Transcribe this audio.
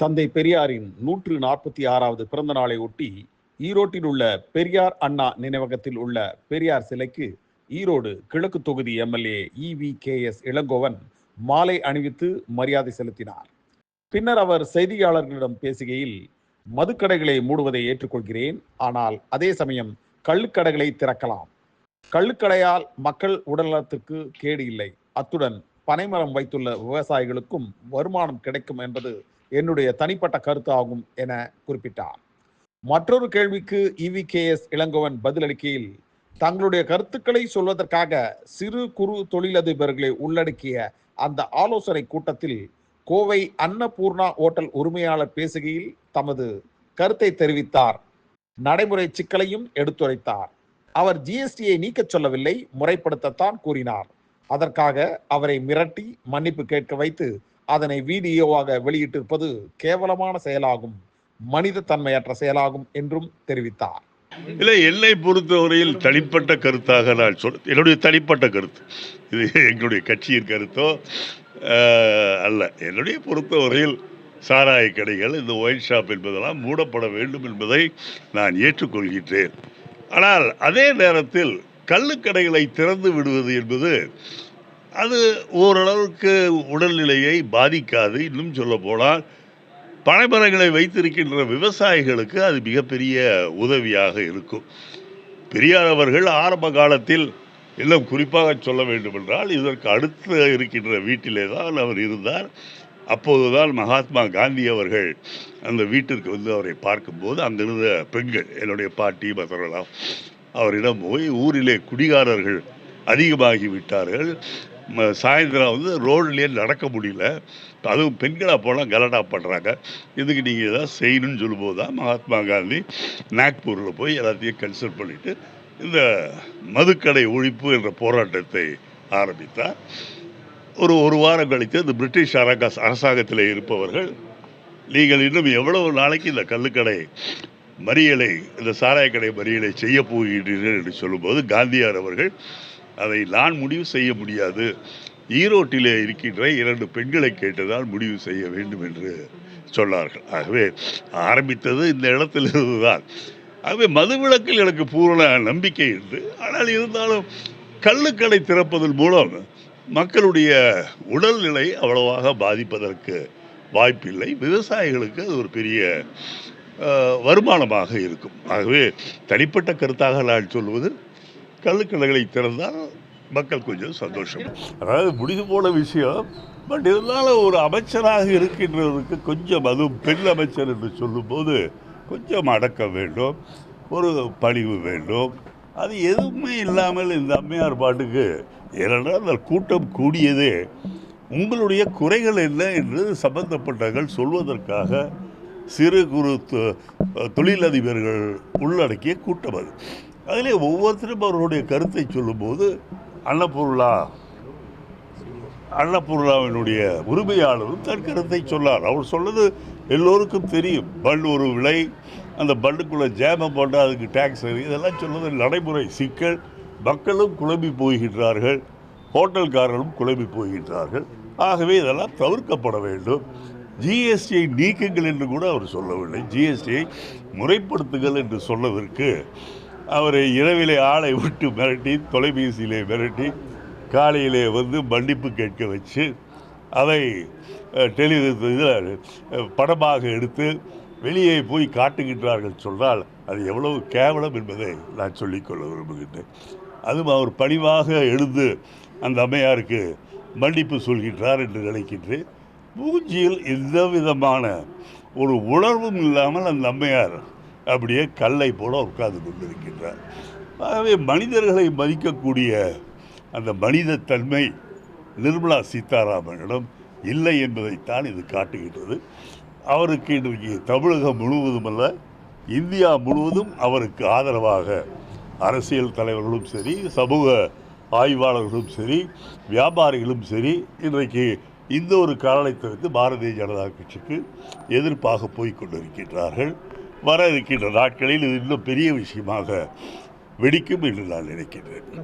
தந்தை பெரியாரின் நூற்று நாற்பத்தி ஆறாவது பிறந்த நாளை ஒட்டி ஈரோட்டில் உள்ள பெரியார் அண்ணா நினைவகத்தில் உள்ள பெரியார் சிலைக்கு ஈரோடு கிழக்கு தொகுதி MLA E V K S Elangovan மாலை அணிவித்து மரியாதை செலுத்தினார். பின்னர் அவர் செய்தியாளர்களிடம் பேசுகையில் மதுக்கடைகளை மூடுவதை ஏற்றுக்கொள்கிறேன் ஆனால் அதே சமயம் கள்ளுக்கடைகளை திறக்கலாம். கள்ளுக்கடையால் மக்கள் உடல்நலத்திற்கு கேடு இல்லை. அத்துடன் பனைமரம் வைத்துள்ள விவசாயிகளுக்கும் வருமானம் கிடைக்கும் என்பது என்னுடைய தனிப்பட்ட கருத்து ஆகும் என குறிப்பிட்டார். மற்றொரு கேள்விக்கு E V K S Elangovan பதிலளிக்கையில் தங்களுடைய கருத்துக்களை சொல்வதற்காக சிறு குறு தொழிலதிபர்களை உள்ளடக்கிய அந்த ஆலோசனை கூட்டத்தில் கோவை அன்னபூர்ணா ஓட்டல் உரிமையாளர் பேசுகையில் தமது கருத்தை தெரிவித்தார். நடைமுறை சிக்கலையும் எடுத்துரைத்தார். அவர் ஜிஎஸ்டியை நீக்கச் சொல்லவில்லை முறைப்படுத்தத்தான் கூறினார். அதற்காக அவரை மிரட்டி மன்னிப்பு கேட்க வைத்து அதனை வீடியோவாக வெளியிட்டிருப்பது கேவலமான செயலாகும் மனித தன்மையற்ற செயலாகும் என்றும் தெரிவித்தார். இல்லை என்னை பொறுத்தவரையில் தனிப்பட்ட கருத்தாக நான் சொல் என்னுடைய தனிப்பட்ட கருத்து. இது எங்களுடைய கட்சியின் கருத்தோ அல்ல. என்னுடைய பொறுத்தவரையில் சாராய கடைகள் இந்த ஒயின் ஷாப் என்பதெல்லாம் மூடப்பட வேண்டும் என்பதை நான் ஏற்றுக்கொள்கின்றேன். ஆனால் அதே நேரத்தில் கள்ளுக்கடைகளை திறந்து விடுவது என்பது அது ஓரளவுக்கு உடல்நிலையை பாதிக்காது. இன்னும் சொல்ல போனால் பனைமரங்களை வைத்திருக்கின்ற விவசாயிகளுக்கு அது மிகப்பெரிய உதவியாக இருக்கும். பெரியார் அவர்கள் ஆரம்ப காலத்தில் இன்னும் குறிப்பாக சொல்ல வேண்டுமென்றால் இதற்கு அடுத்து இருக்கின்ற வீட்டிலே தான் அவர் இருந்தார். அப்போதுதான் மகாத்மா காந்தி அவர்கள் அந்த வீட்டிற்கு வந்து அவரை பார்க்கும்போது அங்கிருந்த பெண்கள் என்னுடைய பாட்டி மற்றவர்களாம் அவரிடம் போய் ஊரிலே குடிகாரர்கள் அதிகமாகி விட்டார்கள் சாயந்தரம் வந்து ரோட்லேயே நடக்க முடியல. அதுவும் பெண்களாக போனால் கலடா பண்ணுறாங்க இதுக்கு நீங்கள் ஏதாவது செய்யணும்னு சொல்லும்போது தான் மகாத்மா காந்தி நாக்பூரில் போய் எல்லாத்தையும் கன்சல்ட் பண்ணிவிட்டு இந்த மதுக்கடை ஒழிப்பு என்ற போராட்டத்தை ஆரம்பித்தார். ஒரு ஒரு வாரம் கழித்து இந்த பிரிட்டிஷ் அரக அரசாங்கத்தில் இருப்பவர்கள் நீங்கள் இன்னும் எவ்வளவு நாளைக்கு இந்த கல்லுக்கடை மறியலை இந்த சாராயக்கடை மறியலை செய்ய போகிறீர்கள் என்று சொல்லும்போது காந்தியார் அவர்கள் அதை நான் முடிவு செய்ய முடியாது. ஈரோட்டிலே இருக்கின்ற இரண்டு பெண்களை கேட்டதால் முடிவு செய்ய வேண்டும் என்று சொன்னார்கள். ஆகவே ஆரம்பித்தது இந்த இடத்திலிருந்து தான் ஆகவே மதுவிலக்கில் எனக்கு பூரண நம்பிக்கை இருந்து ஆனால் இருந்தாலும் கள்ளுக்கடை திறப்பதன் மூலம் மக்களுடைய உடல்நிலை அவ்வளவாக பாதிப்பதற்கு வாய்ப்பில்லை. விவசாயிகளுக்கு அது ஒரு பெரிய வருமானமாக இருக்கும். ஆகவே தனிப்பட்ட கருத்தாக நான் சொல்வது கள்ளுக்கடைகளை திறந்தால் மக்கள் கொஞ்சம் சந்தோஷம். அதாவது முடிந்து போன விஷயம் பட் இருந்தாலும் ஒரு அமைச்சராக இருக்கின்றதுக்கு கொஞ்சம் அதுவும் பெண் அமைச்சர் என்று சொல்லும்போது கொஞ்சம் அடக்கம் வேண்டும் ஒரு பணிவு வேண்டும். அது எதுவுமே இல்லாமல் இந்த அம்மையார் பாட்டுக்கு ஏனென்றால் அந்த கூட்டம் கூடியதே உங்களுடைய குறைகள் என்ன என்று சம்பந்தப்பட்டவர்கள் சொல்வதற்காக சிறு குறு தொ- தொழிலதிபர்கள் உள்ளடக்கிய கூட்டம் அது. அதிலே ஒவ்வொருத்தரும் அவர்களுடைய கருத்தை சொல்லும்போது அன்னபூர்லா அன்னபூர்லாவினுடைய உரிமையாளரும் தன் கருத்தை சொன்னார். அவர் சொன்னது எல்லோருக்கும் தெரியும். பல் ஒரு விலை அந்த பல்லுக்குள்ளே ஜேமம் போட்டால் அதுக்கு டேக்ஸ் இதெல்லாம் சொன்னது நடைமுறை சிக்கல். மக்களும் குழம்பி போகின்றார்கள். ஹோட்டல்காரர்களும் குழம்பி போகின்றார்கள். ஆகவே இதெல்லாம் தவிர்க்கப்பட வேண்டும். ஜிஎஸ்டியை நீக்குங்கள் என்று கூட அவர் சொல்லவில்லை. ஜிஎஸ்டியை முறைப்படுத்துங்கள் என்று சொன்னதற்கு அவரை இரவிலே ஆளை விட்டு மிரட்டி தொலைபேசியிலே மிரட்டி காலையிலே வந்து மன்னிப்பு கேட்க வச்சு அதை டெலிவிஷன் இதில் படமாக எடுத்து வெளியே போய் காட்டுகின்றார்கள் சொன்னால் அது எவ்வளவு கேவலம் என்பதை நான் சொல்லிக்கொள்ள விரும்புகின்றேன். அதுவும் அவர் பணிவாக எழுந்து அந்த அம்மையாருக்கு மன்னிப்பு சொல்கின்றார் என்று நினைக்கின்றேன். மூஞ்சியில் எந்த விதமான ஒரு உணர்வும் இல்லாமல் அந்த அம்மையார் அப்படியே கல்லை போல உட்கார்ந்து கொண்டிருக்கின்றார். ஆகவே மனிதர்களை மதிக்கக்கூடிய அந்த மனித தன்மை நிர்மலா சீதாராமனிடம் இல்லை என்பதைத்தான் இது காட்டுகின்றது. அவருக்கு இன்றைக்கு தமிழகம் முழுவதுமல்ல இந்தியா முழுவதும் அவருக்கு ஆதரவாக அரசியல் தலைவர்களும் சரி சமூக ஆய்வாளர்களும் சரி வியாபாரிகளும் சரி இன்றைக்கு இந்த ஒரு காரணத்தை பாரதிய ஜனதா கட்சிக்கு எதிர்ப்பாக போய்க் கொண்டிருக்கின்றார்கள். வர இருக்கின்ற நாட்களில் இது இன்னும் பெரிய விஷயமாக வெடிக்கும் என்று நான் நினைக்கின்றேன்.